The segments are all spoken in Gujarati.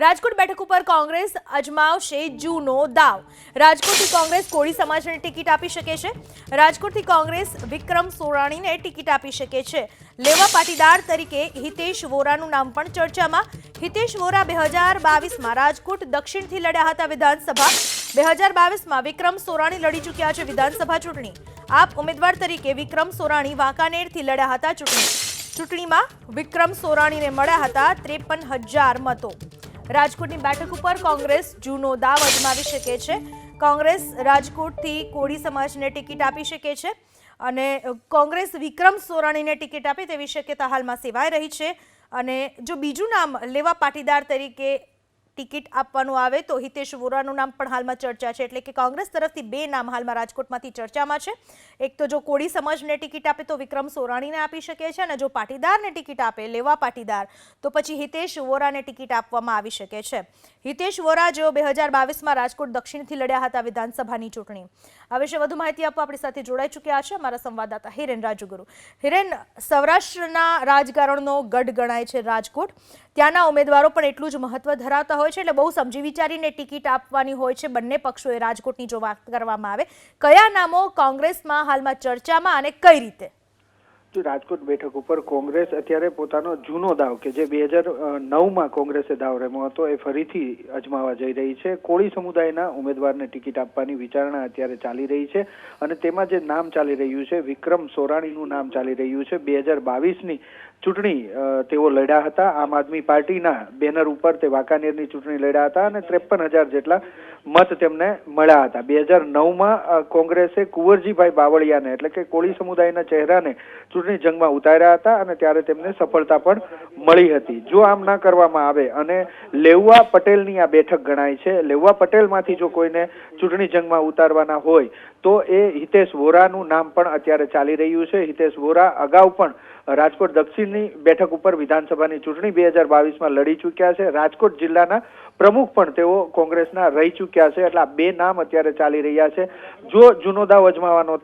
રાજકોટ બેઠક ઉપર કોંગ્રેસ અજમાવશે જૂનો દાવ. રાજકોટથી કોંગ્રેસ કોળી સમાજને ટિકિટ આપી શકે છે. રાજકોટથી કોંગ્રેસ વિક્રમ સોરાણીને ટિકિટ આપી શકે છે. લેવા પાટીદાર તરીકે હિતેશ વોરાનું નામ પણ ચર્ચામાં. હિતેશ વોરા બે હજાર બાવીસમાં રાજકોટ દક્ષિણથી લડ્યા હતા વિધાનસભા. બે હજાર બાવીસમાં વિક્રમ સોરાણી લડી ચૂક્યા છે વિધાનસભા ચૂંટણી. આપ ઉમેદવાર તરીકે વિક્રમ સોરાણી વાંકાનેરથી લડ્યા હતા ચૂંટણી. ચૂંટણીમાં વિક્રમ સોરાણીને મળ્યા હતા ત્રેપન હજાર મતો. રાજકોટની બેઠક ઉપર કોંગ્રેસ જૂનો દાવ અજમાવી શકે છે. કોંગ્રેસ રાજકોટથી કોળી સમાજને ટિકિટ આપી શકે છે અને કોંગ્રેસ વિક્રમ સોરાણીને ટિકિટ આપે તેવી શક્યતા હાલમાં સેવાઈ રહી છે. અને જો બીજું નામ લેવા પાટીદાર તરીકે ટિકિટ આપવાનું આવે તો હિતેશ વોરાનું નામ પણ હાલમાં ચર્ચા છે. એટલે કે કોંગ્રેસ તરફથી બે નામ હાલમાં રાજકોટમાંથી ચર્ચામાં છે. એક તો જો કોળી સમાજને ટિકિટ આપે તો વિક્રમ સોરાણીને આપી શકે છે અને જો પાટીદારને ટિકિટ આપે લેવા પાટીદાર તો પછી હિતેશ વોરાને ટિકિટ આપવામાં આવી શકે છે. હિતેશ વોરા જેઓ બે હજાર બાવીસમાં રાજકોટ દક્ષિણથી લડ્યા હતા વિધાનસભાની ચૂંટણી. આ વિશે વધુ માહિતી આપવા આપણી સાથે જોડાઈ ચૂક્યા છે અમારા સંવાદદાતા હિરેન રાજુગુરુ. હિરેન, સૌરાષ્ટ્રના રાજકારણનો ગઢ ગણાય છે રાજકોટ. ત્યાંના ઉમેદવારો પણ એટલું જ મહત્વ ધરાવતા હોય છે, એટલે બહુ સમજી વિચારીને ટિકિટ આપવાની હોય છે. બંને પક્ષોએ રાજકોટની જો વાત કરવામાં આવે, કયા નામો કોંગ્રેસમાં હાલમાં ચર્ચામાં અને કઈ રીતે? રાજકોટ બેઠક ઉપર કોંગ્રેસ અત્યારે પોતાનો જૂનો દાવ કે જે બે હજાર નવમાં કોંગ્રેસે દાવ રમ્યો હતો એ ફરીથી અજમાવા જઈ રહી છે. કોળી સમુદાયના ઉમેદવારને ટિકિટ આપવાની વિચારણા અત્યારે ચાલી રહી છે અને તેમાં જે નામ ચાલી રહ્યું છે, વિક્રમ સોરાણીનું નામ ચાલી રહ્યું છે. બે હજાર બાવીસની ચૂંટણી તેઓ લડ્યા હતા. આમ આદમી પાર્ટીના બેનર ઉપર તે વાંકાનેરની ચૂંટણી લડ્યા હતા અને ત્રેપન હજાર જેટલા મત તેમને મળ્યા હતા. બે હજાર નવમાં કોંગ્રેસે કુંવરજીભાઈ બાવળિયાને એટલે કે કોળી સમુદાયના ચહેરાને ચૂંટણી જંગમાં ઉતાર્યા હતા અને ત્યારે તેમને સફળતા પણ મળી હતી. જો આમ ના કરવામાં આવે અને લેઉવા પટેલની આ બેઠક ગણાય છે લેઉવા પટેલમાંથી જો કોઈને ચૂંટણી જંગમાં ઉતારવાના હોય, તો એ હિતેશ વોરાનું નામ પણ અત્યારે ચાલી રહ્યું છે. હિતેશ વોરા અગાઉ પણ રાજકોટ દક્ષિણની બેઠક ઉપર વિધાનસભાની ચૂંટણી બે હજાર બાવીસમાં લડી ચૂક્યા છે. રાજકોટ જિલ્લાના પ્રમુખ પણ તેઓ કોંગ્રેસના રહી ચૂક્યા છે. એટલે આ બે નામ અત્યારે ચાલી રહ્યા છે. જો જૂનો દાવ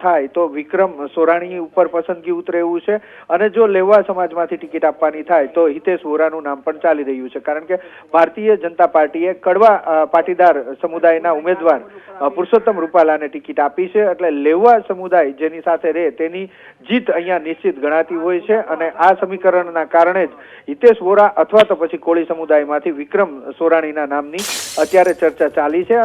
થાય તો વિક્રમ સોરાણી ઉપર પસંદગી ઉતરે એવું છે. અને જો લેવા સમાજમાંથી ટિકિટ આપવાની થાય તો હિતેશ વોરાનું નામ પણ ચાલી રહ્યું છે. કારણ કે ભારતીય જનતા પાર્ટીએ કડવા પાટીદાર સમુદાયના ઉમેદવાર પુરુષોત્તમ રૂપાલાને ટિકિટ આપી છે. એટલે લેવા સમુદાય જેની સાથે રહે તેની જીત અહીંયા નિશ્ચિત ગણાતી હોય છે. અને આ સમીકરણના કારણે જ હિતેશ વોરા અથવા તો પછી કોળી સમુદાયમાંથી વિક્રમ સોરાણીના નામની અત્યારે ચર્ચા ચાલી છે